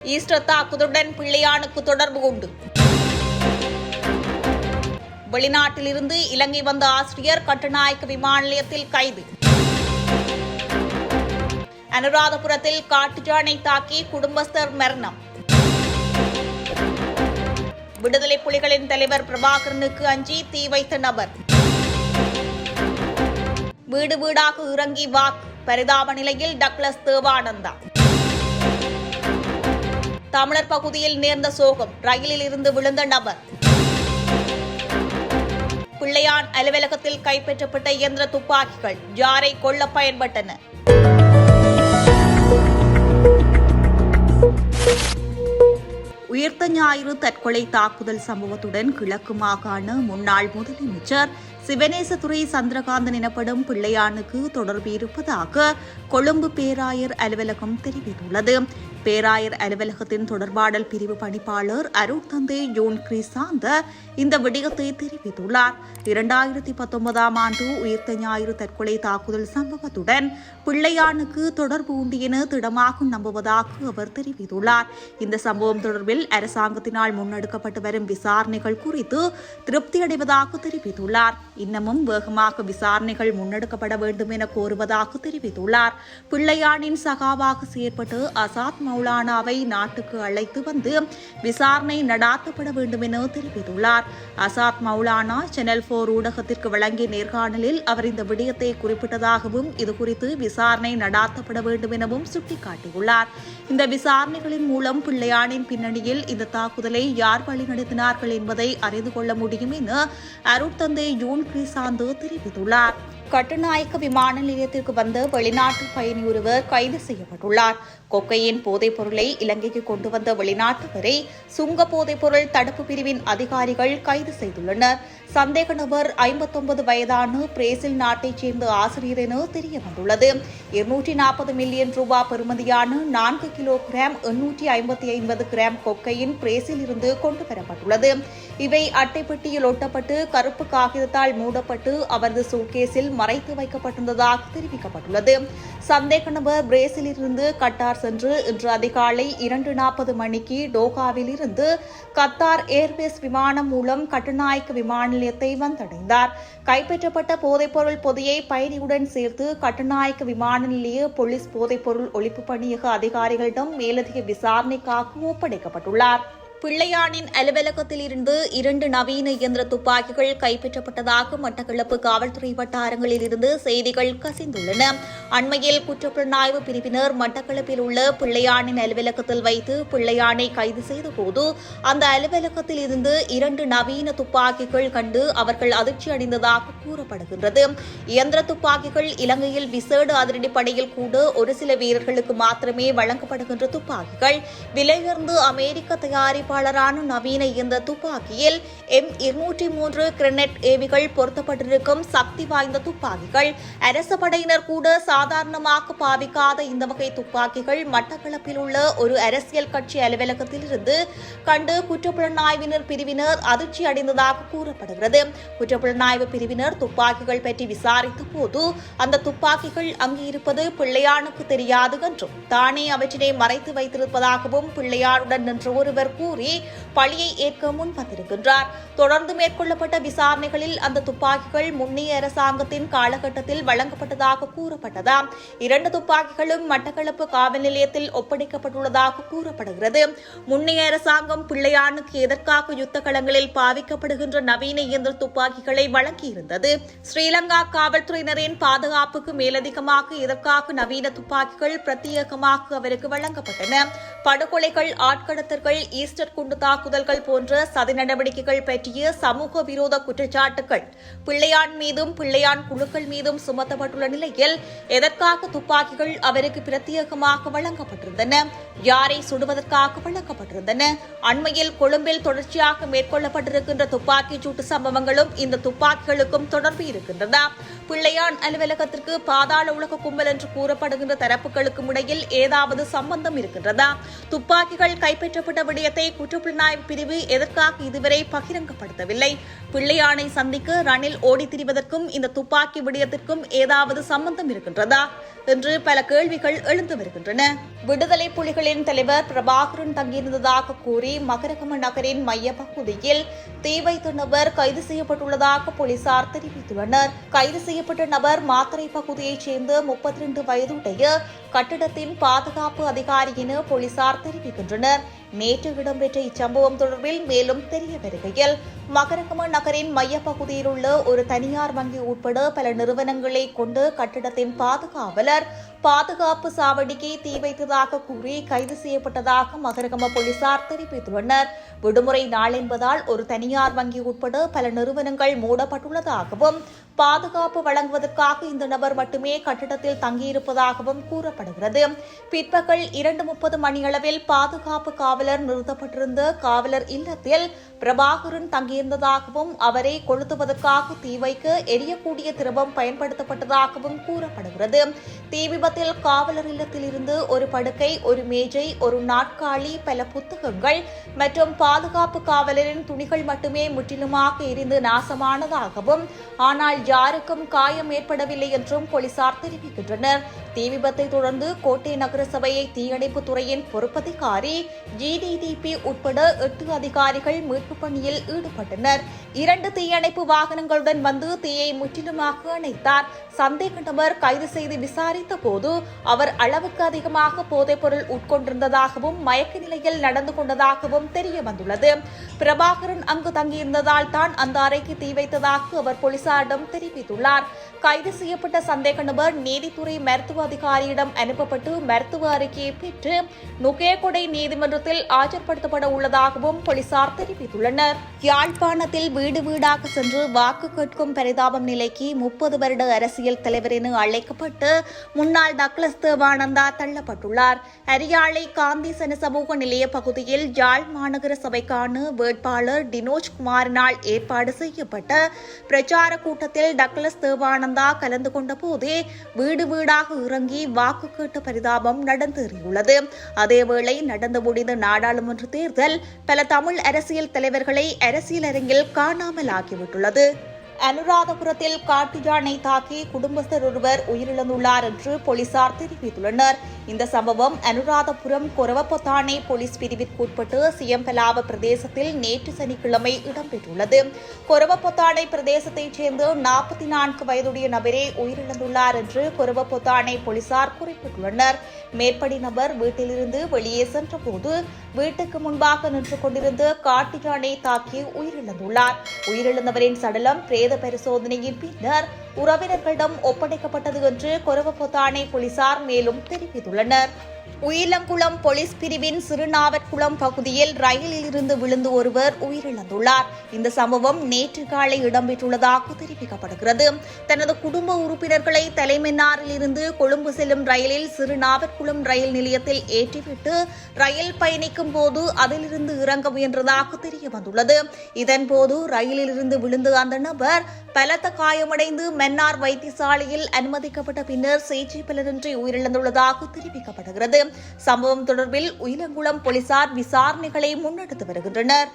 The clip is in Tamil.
ஈஸ்டர் தாக்குதலுடன் பிள்ளையானுக்கு தொடர்பு உண்டு வெளிநாட்டிலிருந்து இலங்கை வந்த ஆசிரியர் கட்டுநாயக்க விமான நிலையத்தில் கைது அனுராதபுரத்தில் காட்டுஜானை தாக்கி குடும்பஸ்தர் மரணம் விடுதலை புலிகளின் தலைவர் பிரபாகரனுக்கு அஞ்சி தீ வைத்த நபர் வீடு வீடாக இறங்கி வாக்கு பரிதாப நிலையில் டக்ளஸ் தேவானந்தா தமிழர் பகுதியில் நேர்ந்த சோகம். ரயிலில் இருந்து விழுந்த நபர். பிள்ளையான் அலுவலகத்தில் கைப்பற்றப்பட்ட இயந்திர துப்பாக்கிகள். யாரை கொல்ல பயன்பட்டன? உயிர்த்த ஞாயிறு தற்கொலை தாக்குதல் சம்பவத்துடன் கிழக்கு மாகாண முன்னாள் முதலமைச்சர் சிவனேசதுரை சந்திரகாந்தன் எனப்படும் பிள்ளையானுக்கு தொடர்பு இருப்பதாக கொழும்பு பேராயர் அலுவலகம் தெரிவித்துள்ளது. பேராயர் அலுவலகத்தின் தொடர்பாடல் பிரிவு பணிப்பாளர் அருட்தந்தை யோன் கிரிசாந்த இந்த விடயத்தை தெரிவித்துள்ளார். இரண்டாயிரத்தி பத்தொன்பதாம் ஆண்டு உயிர்த்த ஞாயிறு தற்கொலை தாக்குதல் சம்பவத்துடன் பிள்ளையானுக்கு தொடர்பு உண்டு என திடமாக நம்புவதாக அவர் தெரிவித்துள்ளார். இந்த சம்பவம் தொடர்பில் அரசாங்கத்தினால் முன்னெடுக்கப்பட்டு வரும் விசாரணைகள் குறித்து திருப்தி அடைவதாக தெரிவித்துள்ளார். இன்னமும் வேகமாக விசாரணைகள் முன்னெடுக்கப்பட வேண்டும் என கோருவதாக தெரிவித்துள்ளார். பிள்ளையானின் சகாவாக செயற்பட்டு அசாத் மௌலானாவை நாட்டுக்கு அழைத்து வந்து விசாரணை நடாத்தப்பட வேண்டும் என தெரிவித்துள்ளார். அசாத் மௌலானா சேனல் போர் ஊடகத்திற்கு வழங்கிய நேர்காணலில் அவர் இந்த விடயத்தை குறிப்பிட்டதாகவும் இதுகுறித்து விசாரணை நடாத்தப்பட வேண்டும் எனவும் சுட்டிக்காட்டியுள்ளார். இந்த விசாரணைகளின் மூலம் பிள்ளையானின் பின்னணியில் இந்த தாக்குதலை யார் வழிநடத்தினார்கள் என்பதை அறிந்து கொள்ள முடியும் என அருட்தந்தை யூன் கிரிசாந்து தெரிவித்துள்ளார். கட்டுநாயக்க விமான நிலையத்திற்கு வந்த வெளிநாட்டு பயணி ஒருவர் கைது செய்யப்பட்டுள்ளார். கொக்கையின் போதைப் பொருளை இலங்கைக்கு கொண்டு வந்த வெளிநாட்டவரை சுங்க போதைப் பொருள் தடுப்பு பிரிவின் அதிகாரிகள் கைது செய்துள்ளனர். சந்தேக நபர் ஐம்பத்தொன்பது வயதான பிரேசில் நாட்டைச் சேர்ந்த ஆசிரியர் என தெரிய வந்துள்ளது இருநூற்றி நாற்பது மில்லியன் ரூபாய் பெறுமதியான நான்கு கிலோ கிராம் எண்ணூற்றி ஐம்பத்தி ஐம்பது கிராம் கொக்கையின் பிரேசில் இருந்து கொண்டு வரப்பட்டுள்ளது. இவை அட்டைப்பெட்டியில் ஒட்டப்பட்டு கருப்பு காகிதத்தால் மூடப்பட்டு அவரது சூட்கேஸில் மறைத்து வைக்கப்பட்டிருந்ததாக தெரிவிக்கப்பட்டுள்ளது. சந்தேக நபர் பிரேசிலிருந்து கட்டார் சென்று இன்று அதிகாலை இரண்டு நாற்பது மணிக்கு டோகாவில் இருந்து கத்தார் ஏர்வேஸ் விமானம் மூலம் கட்டுநாயக்க விமான நிலையத்தை வந்தடைந்தார். கைப்பற்றப்பட்ட போதைப்பொருள் பொதியை பயணியுடன் சேர்த்து கட்டுநாயக்க விமான நிலைய போலீஸ் போதைப்பொருள் ஒழிப்பு பணியக அதிகாரிகளிடம் மேலதிக விசாரணைக்காக ஒப்படைக்கப்பட்டுள்ளார். பிள்ளையானின் அலுவலகத்தில் இருந்து இரண்டு நவீன இயந்திர துப்பாக்கிகள் கைப்பற்றப்பட்டதாக மட்டக்களப்பு காவல்துறை வட்டாரங்களில் இருந்து செய்திகள் கசிந்துள்ளன. அண்மையில் குற்றப்புலனாய்வு பிரிவினர் மட்டக்களப்பில் உள்ள பிள்ளையானின் அலுவலகத்தில் வைத்து பிள்ளையானை கைது செய்தபோது அந்த அலுவலகத்தில் இருந்து இரண்டு நவீன துப்பாக்கிகள் கண்டு அவர்கள் அதிர்ச்சி அடைந்ததாக கூறப்படுகின்றது. இயந்திர துப்பாக்கிகள் இலங்கையில் விசேட அதிரடிப்படையில் கூட ஒரு சில வீரர்களுக்கு மாத்திரமே வழங்கப்படுகின்ற துப்பாக்கிகள். விலையுயர்ந்து அமெரிக்க தயாரிப்பாளரான நவீன இந்த துப்பாக்கியில் எம் இருநூற்றி மூன்று கிரெனட் ஏவிகள் பொருத்தப்பட்டிருக்கும் சக்தி வாய்ந்த துப்பாக்கிகள். அரச படையினர் கூட சாதாரணமாக பாவிக்காத இந்த வகை துப்பாக்கிகள் மட்டக்களப்பில் உள்ள ஒரு அரசியல் கட்சி அலுவலகத்தில் இருந்து கண்டு குற்றப்புலனாய்வினர் பிரிவினர் அதிர்ச்சி அடைந்ததாக கூறப்படுகிறது. குற்றப்புலனாய்வு பிரிவினர் துப்பாக்கிகள் பற்றி விசாரித்த போது அந்த துப்பாக்கிகள் அங்கு இருப்பது பிள்ளையானுக்கு தெரியாது என்றும் தானே அவற்றினை மறைத்து வைத்திருப்பதாகவும் பிள்ளையாருடன் நின்ற ஒருவர் கூறி பழியை ஏற்க முன் வந்திருக்கின்றார். தொடர்ந்து மேற்கொள்ளப்பட்ட விசாரணைகளில் அந்த துப்பாக்கிகள் முன்னைய அரசாங்கத்தின் காலகட்டத்தில் வழங்கப்பட்டதாக கூறப்பட்டது. கூறப்பட்டதாம் இரண்டு துப்பாக்கிகளும் மட்டக்களப்பு காவல் நிலையத்தில் ஒப்படைக்கப்பட்டுள்ளதாக கூறப்படுகிறது. முன்னைய அரசாங்கம் பிள்ளையானுக்கு எதற்காக யுத்த களங்களில் பாவிக்கப்படுகின்ற நவீன இயந்திர துப்பாக்கிகளை வழங்கியிருந்தது. ஸ்ரீலங்கா காவல்துறையினரின் பாதுகாப்புக்கு மேலதிகமாக இதற்காக நவீன துப்பாக்கிகள் பிரத்யேகமாக அவருக்கு வழங்கப்பட்டன. படுகொலைகள் ஆட்கடத்தல்கள் ஈஸ்டர் குண்டு தாக்குதல்கள் போன்ற சதி நடவடிக்கைகள் பற்றிய சமூக விரோத குற்றச்சாட்டுகள் பிள்ளையான் மீதும் பிள்ளையான் குழுக்கள் மீதும் சுமத்தப்பட்டுள்ள நிலையில் எதற்காக துப்பாக்கிகள் அவருக்கு பிரத்யேகமாக வழங்கப்பட்டிருந்தன? யாரை சுடுவதற்காக வழங்கப்பட்டிருந்தன? அண்மையில் கொழும்பில் தொடர்ச்சியாக மேற்கொள்ளப்பட்டிருக்கின்ற துப்பாக்கிச் சூட்டு சம்பவங்களும் இந்த துப்பாக்கிகளுக்கும் தொடர்பு இருக்கின்றதா பிள்ளையான் அலுவலகத்திற்கு பாதாள உலக கும்பல் என்று கூறப்படுகின்ற தரப்புகளுக்கும் இடையில் ஏதாவது சம்பந்தம் இருக்கின்றதா? துப்பாக்கிகள் கைப்பற்றப்பட்ட விடயத்தை குற்றப்புலனாய்வு பிரிவு எதற்காக இதுவரை பகிரங்கப்படுத்தவில்லை? பிள்ளையானை சந்திக்க ரணில் ஓடித் திரிவதற்கும் இந்த துப்பாக்கி விடயத்திற்கும் ஏதாவது சம்பந்தம் இருக்கின்றது? செய்யப்பட்டுள்ளதா என்று பல கேள்விகள் எழுந்து வருகின்றன. விடுதலை புலிகளின் தலைவர் பிரபாகரன் தங்கியிருந்ததாக கூறி மகரகம நகரின் மையப்பகுதியில் தீ வைத்த நபர் கைது செய்யப்பட்டுள்ளதாக போலீசார் தெரிவித்துள்ளனர். கைது செய்யப்பட்ட நபர் மாத்தரை பகுதியைச் சேர்ந்த முப்பத்தி ரெண்டு வயதுடைய கட்டிடத்தின் பாதுகாப்பு அதிகாரி என போலீசார் தெரிவிக்கின்றனர். நேற்று இடம்பெற்ற இச்சம்பவம் தொடர்பில் மேலும் தெரிய வருகையில் மகரகம நகரின் மையப்பகுதியில் உள்ள ஒரு தனியார் வங்கி உட்பட பல நிறுவனங்களை கொண்டு கட்டிடத்தின் பாதுகாவலர் பாதுகாப்பு சாவடிக்கு தீ வைத்ததாக கூறி கைது செய்யப்பட்டதாக மகரகம போலீசார் தெரிவித்துள்ளனர். விடுமுறை நாள் என்பதால் ஒரு தனியார் வங்கி உட்பட பல நிறுவனங்கள் மூடப்பட்டுள்ளதாகவும் பாதுகாப்பு வழங்குவதற்காக இந்த நபர் மட்டுமே கட்டிடத்தில் தங்கியிருப்பதாகவும் கூறப்படுகிறது. பிற்பகல் இரண்டு முப்பது மணியளவில் பாதுகாப்பு காவலர் நிறுத்தப்பட்டிருந்த காவலர் இல்லத்தில் பிரபாகரன் தங்கியிருந்ததாகவும் அவரை கொளுத்துவதற்காக தீ வைக்க எரியக்கூடிய திரவம் பயன்படுத்தப்பட்டதாகவும் கூறப்படுகிறது. தீ சம்பவத்தில் காவலர் இல்லத்தில் இருந்து ஒரு படுக்கை ஒரு மேஜை ஒரு நாட்காலி பல புத்தகங்கள் மற்றும் பாதுகாப்பு காவலரின் துணிகள் மட்டுமே முற்றிலுமாக எரிந்து நாசமானதாகவும் ஆனால் யாருக்கும் காயம் ஏற்படவில்லை என்றும் போலீசார் தெரிவிக்கின்றனர். தீ விபத்தை தொடர்ந்து கோட்டை நகர சபையை தீயணைப்பு துறையின் பொறுப்பதிகாரி ஜிடிடிபி உட்பட எட்டு அதிகாரிகள் மீட்பு பணியில் ஈடுபட்டனர். இரண்டு தீயணைப்பு வாகனங்களுடன் வந்து தீயை முற்றிலுமாக அணைத்தார் சந்தேக நபர் கைது செய்து விசாரித்த போது அவர் அளவுக்கு அதிகமாக போதைப்பொருள் உட்கொண்டிருந்ததாகவும் மயக்க நிலையில் நடந்து கொண்டதாகவும் தெரிய வந்துள்ளது பிரபாகரன் அங்கு தங்கியிருந்ததால் தான் அந்த அறைக்கு தீ வைத்ததாக அவர் போலீசாரிடம் தெரிவித்துள்ளார். கைது செய்யப்பட்ட சந்தேக நபர் நீதித்துறை மருத்துவ அதிகாரியிடம் அனுப்பப்பட்டு மருத்துவ அறிக்கையை பெற்று நுகேகொடை நீதிமன்றத்தில் ஆஜர்படுத்தப்பட உள்ளதாகவும் போலீசார் தெரிவித்துள்ளனர். யாழ்ப்பாணத்தில் வீடு வீடாக சென்று வாக்கு கேட்கும் பரிதாபம் நிலைக்கு முப்பது வருட அரசியல் தலைவர் என அழைக்கப்பட்டு முன்னாள் டக்ளஸ் தேவானந்தா தள்ளப்பட்டுள்ளார். அரியாலை காந்திசன சமூக நிலைய பகுதியில் யாழ் மாநகர சபைக்கான வேட்பாளர் டினோஜ் குமாரினால் ஏற்பாடு செய்யப்பட்ட பிரச்சார கூட்டத்தில் டக்ளஸ் தேவானந்தா கலந்து கொண்ட போதே வீடு வீடாக இறங்கி வாக்கு கேட்ட பரிதாபம் நடந்தேறியுள்ளது. அதேவேளை நடந்து முடிந்த நாடாளுமன்ற தேர்தல் பல தமிழ் அரசியல் தலைவர்களை அரசியல் அரங்கில் காணாமல் ஆகிவிட்டுள்ளது அனுராதபுரத்தில் காட்டு யானை தாக்கி குடும்பஸ்தர் ஒருவர் உயிரிழந்துள்ளார் என்று போலீசார் தெரிவித்துள்ளனர். இந்த சம்பவம் அனுராதபுரம் கொரவப்பொத்தானை போலீஸ் பிரிவிற்குட்பட்டு சியம்பலாவ பிரதேசத்தில் நேற்று சனிக்கிழமை இடம்பெற்றுள்ளது. கொரவப்பத்தானை பிரதேசத்தைச் சேர்ந்த நாற்பத்தி நான்கு வயதுடைய நபரே உயிரிழந்துள்ளார் என்று கொரவப்பத்தானை போலீசார் குறிப்பிட்டுள்ளனர். மேற்படி நபர் வீட்டிலிருந்து வெளியே சென்றபோது வீட்டுக்கு முன்பாக நின்று கொண்டிருந்த காட்டு யானை தாக்கி உயிரிழந்துள்ளார். உயிரிழந்தவரின் சடலம் பிரேத பரிசோதனையின் பின்னர் உறவினர்களிடம் ஒப்படைக்கப்பட்டது என்று கொரவப்பொத்தானை போலீசார் மேலும் தெரிவித்துள்ளனர். உயிலங்குளம் போலீஸ் பிரிவின் சிறுநாவற்குளம் பகுதியில் ரயிலில் இருந்து விழுந்து ஒருவர் உயிரிழந்துள்ளார். இந்த சம்பவம் நேற்று காலை இடம்பெற்றுள்ளதாக தெரிவிக்கப்படுகிறது. தனது குடும்ப உறுப்பினர்களை தலைமன்னாரில் இருந்து கொழும்பு செல்லும் ரயிலில் சிறுநாவற்குளம் ரயில் நிலையத்தில் ஏற்றிவிட்டு ரயில் பயணிக்கும் போது அதிலிருந்து இறங்க முயன்றதாக தெரிய வந்துள்ளது இதன்போது ரயிலில் இருந்து விழுந்த அந்த நபர் பலத்த காயமடைந்து மன்னார் வைத்தியசாலையில் அனுமதிக்கப்பட்ட பின்னர் சிகிச்சை பலனின்றி உயிரிழந்துள்ளதாக தெரிவிக்கப்படுகிறது. சம்பவம் தொடர்பில் உயிலங்குளம் போலீசார் விசாரணைகளை முன்னெடுத்து வருகின்றனர்.